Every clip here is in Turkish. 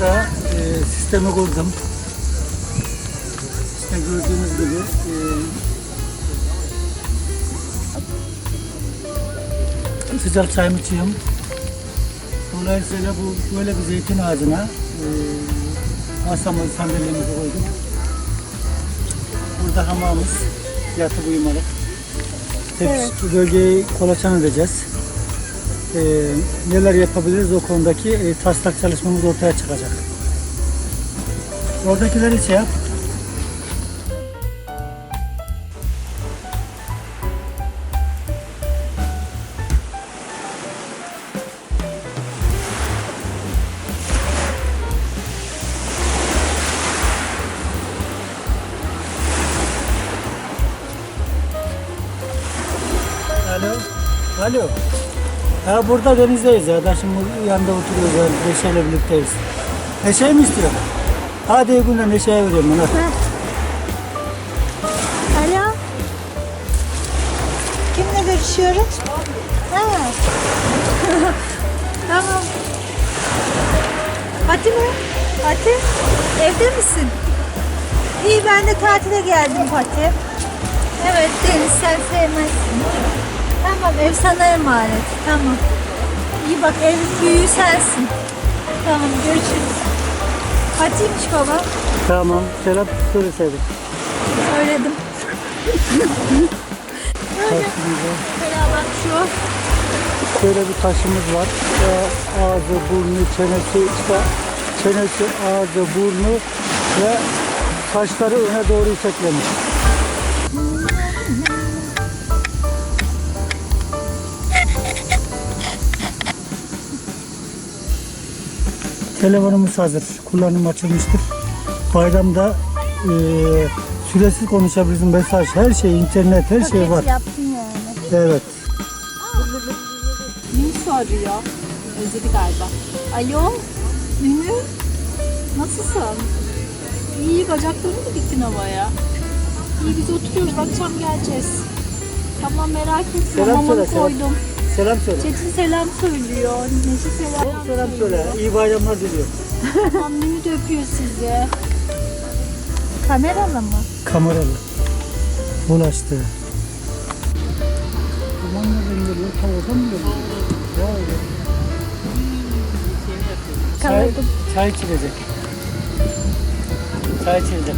burada e, sistemi kurdum. İşte gördüğünüz gibi e, sıcak çayımı içiyorum. Dolayısıyla bu böyle bir zeytin ağacına e, masamızı sandalyemizi koyduk. Burada hamamımız yatıp uyumalık. Hep bu bölgeyi kolaçan edeceğiz. E, neler yapabiliriz o konudaki e, taslak çalışmamız ortaya çıkacak. Oradakileri şey. Alo. Alo. Ha burada denizdeyiz ya. Da şimdi yanında oturuyoruz yani. Neşe'yle birlikteyiz. Neşe mi istiyor? Hadi iyi günler Neşe'ye veriyorum ben. hadi. Alo. Kimle görüşüyoruz? Ha. tamam. Fatih mi? Fatih, evde misin? İyi ben de tatile geldim Fatih. Evet Deniz sen sevmezsin. Tamam ev sana emanet. Tamam. İyi bak evin büyüğü sensin. Tamam görüşürüz. Fatih'miş baba. Tamam. Selam söyleseydin. Söyledim. Böyle. Mesela bak şu. Şöyle bir taşımız var. Ee, Ağzı, burnu, çenesi, işte çenesi, ağzı, burnu ve saçları öne doğru iteklemiş. Telefonumuz hazır. Kullanım açılmıştır. Bayramda e, süresiz konuşabilirsin. Mesaj, her şey, internet, her şey var. Yaptın yani. Evet. Nilsu arıyor. Özledi galiba. Alo. Ünlü. Nasılsın? İyi bacaklarını mı diktin havaya? İyi biz oturuyoruz akşam geleceğiz. Tamam merak etme Selam mamamı söyle, selam. koydum. Selam söyle. Çetin selam söylüyor. Neşe selam, Selam söyle. İyi bayramlar diliyorum. Münü de öpüyor sizi. Kameralı mı? Kameralı. Bulaştı. Duman nereden geliyor? Tavadan mı geliyor? Çay, Kavurdum. çay içilecek. Çay içilecek.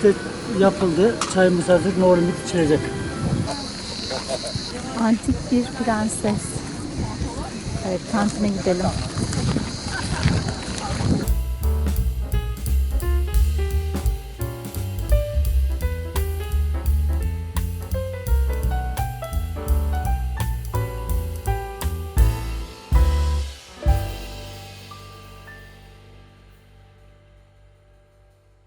İşte yapıldı. Çayımız hazır. Normal içilecek. Antik bir prenses. Evet kantine gidelim.